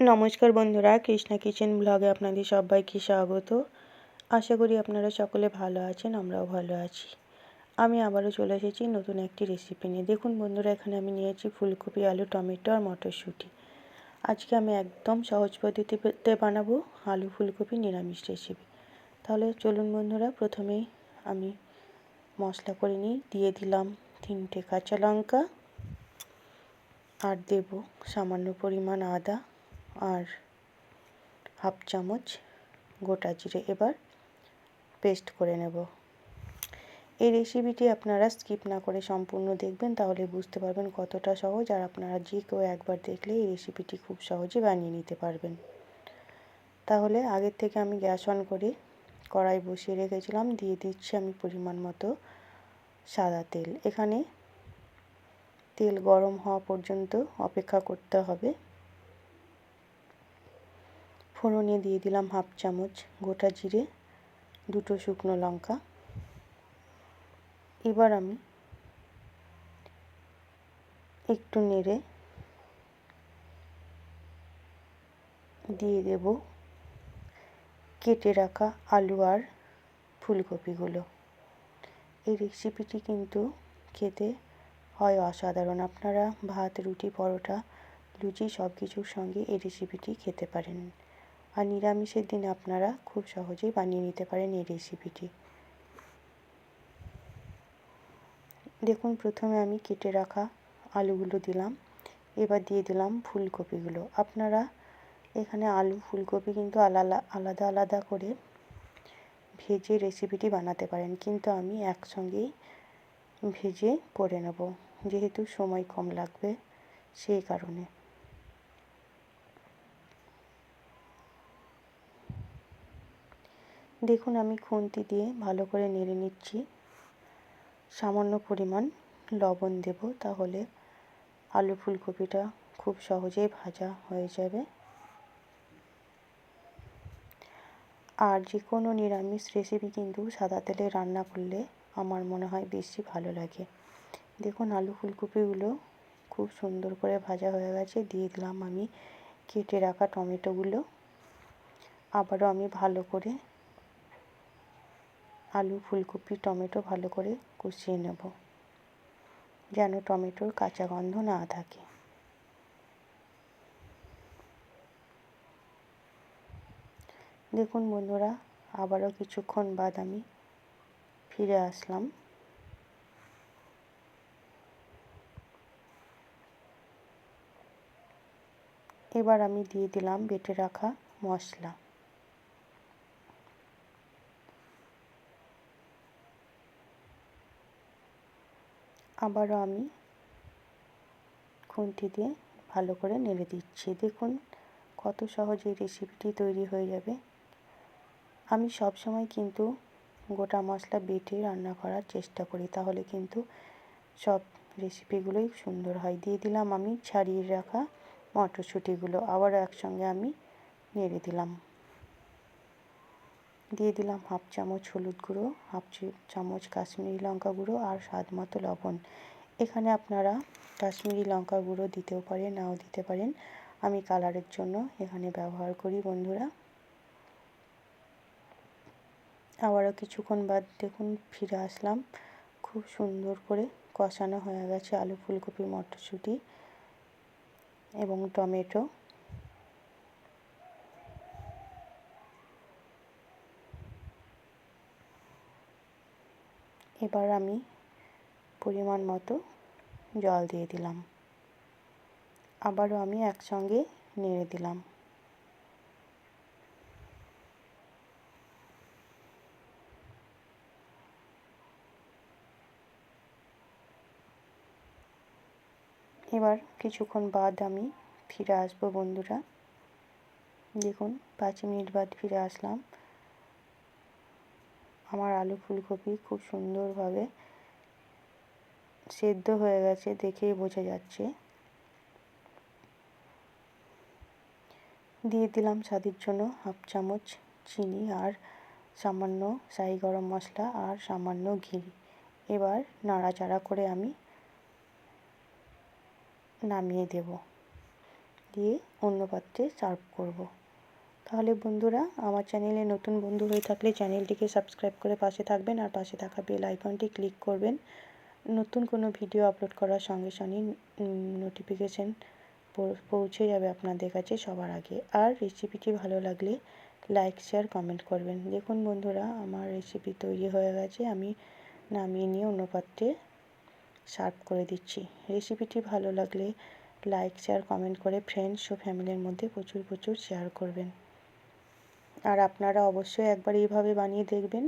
নমস্কার বন্ধুরা, কৃষ্ণা কিচেন ব্লগে আপনাদের সবাইকে স্বাগত। আশা করি আপনারা সকলে ভালো আছেন, আমরাও ভালো আছি। আমি আবারও চলে এসেছি নতুন একটি রেসিপি নিয়ে। দেখুন বন্ধুরা, এখানে আমি নিয়েছি ফুলকপি, আলু, টমেটো আর মটরশুঁটি। আজকে আমি একদম সহজ পদ্ধতিতে বানাবো আলু ফুলকপি নিরামিষ রেসিপি তাহলে চলুন বন্ধুরা প্রথমেই আমি মশলা করে নিই। দিয়ে দিলাম তিনটে কাঁচা লঙ্কা আর দেব সামান্য পরিমাণ আদা। আর হাফ চামচ গোটা জিরে এবার পেস্ট করে নেব। এই রেসিপিটি আপনারা স্কিপ না করে সম্পূর্ণ দেখবেন, তাহলে বুঝতে পারবেন কতটা সহজ আর আপনারা যে কেউ একবার দেখলে এই রেসিপিটি খুব সহজে বানিয়ে নিতে পারবেন। তাহলে আগের থেকে আমি গ্যাস অন করে কড়াই বসিয়ে রেখেছিলাম, দিয়ে দিচ্ছি আমি পরিমাণ মতো সাদা তেল। এখানে তেল গরম হওয়া পর্যন্ত অপেক্ষা করতে হবে। ফোড়নে দিয়ে দিলাম হাফ চামচ গোটা জিরে, দুটো শুকনো লঙ্কা। এবার আমি একটু নেড়ে দিয়ে দেব কেটে রাখা আলু আর ফুলকপিগুলো। এই রেসিপিটি কিন্তু খেতে হয় অসাধারণ। আপনারা ভাত, রুটি, পরোটা, লুচি সব কিছুর সঙ্গে এই রেসিপিটি খেতে পারেন। আর নিরামিষের দিন আপনারা খুব সহজেই বানিয়ে নিতে পারেন এই রেসিপিটি দেখুন, প্রথমে আমি কেটে রাখা আলুগুলো দিলাম। এবার দিয়ে দিলাম ফুলকপিগুলো। আপনারা এখানে আলু, ফুলকপি কিন্তু আলাদা আলাদা আলাদা করে ভেজে রেসিপিটি বানাতে পারেন। কিন্তু আমি একসঙ্গেই ভেজে করে নেব। যেহেতু সময় কম লাগবে সেই কারণে। দেখুন, আমি খুন্তি দিয়ে ভালো করে নেড়ে নিচ্ছি। সামান্য পরিমাণ লবণ দেব, তাহলে আলু ফুলকপিটা খুব সহজেই ভাজা হয়ে যাবে। আর যে কোনো নিরামিষ রেসিপি কিন্তু সাদা তেলে রান্না করলে আমার মনে হয় বেশি ভালো লাগে। দেখুন, আলু ফুলকপিগুলো খুব সুন্দর করে ভাজা হয়ে গেছে। দিয়ে দিলাম আমি কেটে রাখা টমেটোগুলো। আবারও আমি ভালো করে আলু, ফুলকপি, টমেটো ভালো করে কষিয়ে নেব যেন টমেটোর কাঁচা গন্ধ না থাকে। দেখুন বন্ধুরা, আবারও কিছুক্ষণ বাদ আমি ফিরে আসলাম। এবার আমি দিয়ে দিলাম বেটে রাখা মশলা। আবারও আমি খুন্তি দিয়ে ভালো করে নেড়ে দিচ্ছি। দেখুন কত সহজে রেসিপিটি তৈরি হয়ে যাবে। আমি সব সময় কিন্তু গোটা মশলা বেটে রান্না করার চেষ্টা করি, তাহলে কিন্তু সব রেসিপিগুলোই সুন্দর হয়। দিয়ে দিলাম আমি ছাড়িয়ে রাখা মটরশুঁটিগুলো আবার একসঙ্গে আমি নেড়ে দিলাম। দিয়ে দিলাম হাফ চামচ হলুদ গুঁড়ো, হাফ চামচ কাশ্মীরি লঙ্কা গুঁড়ো আর স্বাদ মতো লবণ। এখানে আপনারা কাশ্মীরি লঙ্কা গুঁড়ো দিতেও পারেন, নাও দিতে পারেন। আমি কালারের জন্য এখানে ব্যবহার করি বন্ধুরা। আবারও কিছুক্ষণ বাদ দেখুন, ফিরে আসলাম। খুব সুন্দর করে কষানো হয়ে গেছে আলু ফুলকপি, মটরশুঁটি এবং টমেটো। এবার আমি পরিমাণ মতো জল দিয়ে দিলাম। আবারও আমি একসঙ্গে নেড়ে দিলাম। এবার কিছুক্ষণ বাদ আমি ফিরে আসব বন্ধুরা। দেখুন, পাঁচ মিনিট বাদ ফিরে আসলাম। আমার আলু ফুলকপি খুব সুন্দরভাবে সেদ্ধ হয়ে গেছে দেখেই বোঝা যাচ্ছে। দিয়ে দিলাম স্বাদের জন্য হাফ চামচ চিনি আর সামান্য শাহি গরম মশলা আর সামান্য ঘি। এবার নাড়াচাড়া করে আমি নামিয়ে দেব। দিয়ে অন্য পাত্রে সার্ভ করব। তাহলে বন্ধুরা, আমার চ্যানেলে নতুন বন্ধু হয়ে থাকলে চ্যানেলটিকে সাবস্ক্রাইব করে পাশে থাকবেন আর পাশে থাকা বেল আইকনটি ক্লিক করবেন। নতুন কোনো ভিডিও আপলোড করার সঙ্গে সঙ্গে নোটিফিকেশান পৌঁছে যাবে আপনাদের কাছে সবার আগে। আর রেসিপিটি ভালো লাগলে লাইক শেয়ার কমেন্ট করবেন। দেখুন বন্ধুরা, আমার রেসিপি তৈরি হয়ে গেছে। আমি নামিয়ে নিয়ে অন্য পাত্রে সার্ভ করে দিচ্ছি। রেসিপিটি ভালো লাগলে লাইক শেয়ার কমেন্ট করে ফ্রেন্ডস ও ফ্যামিলির মধ্যে প্রচুর প্রচুর শেয়ার করবেন। আর আপনারা অবশ্যই একবার এইভাবে বানিয়ে দেখবেন।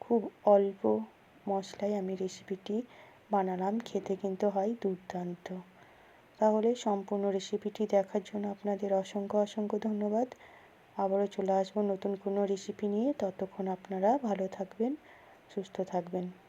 খুব অল্প মশলায় আমি রেসিপিটি বানালাম, খেতে কিন্তু হয় দুর্দান্ত। তাহলে সম্পূর্ণ রেসিপিটি দেখার জন্য আপনাদের অসংখ্য অসংখ্য ধন্যবাদ। আবারও চলে আসব নতুন কোনো রেসিপি নিয়ে। ততক্ষণ আপনারা ভালো থাকবেন, সুস্থ থাকবেন।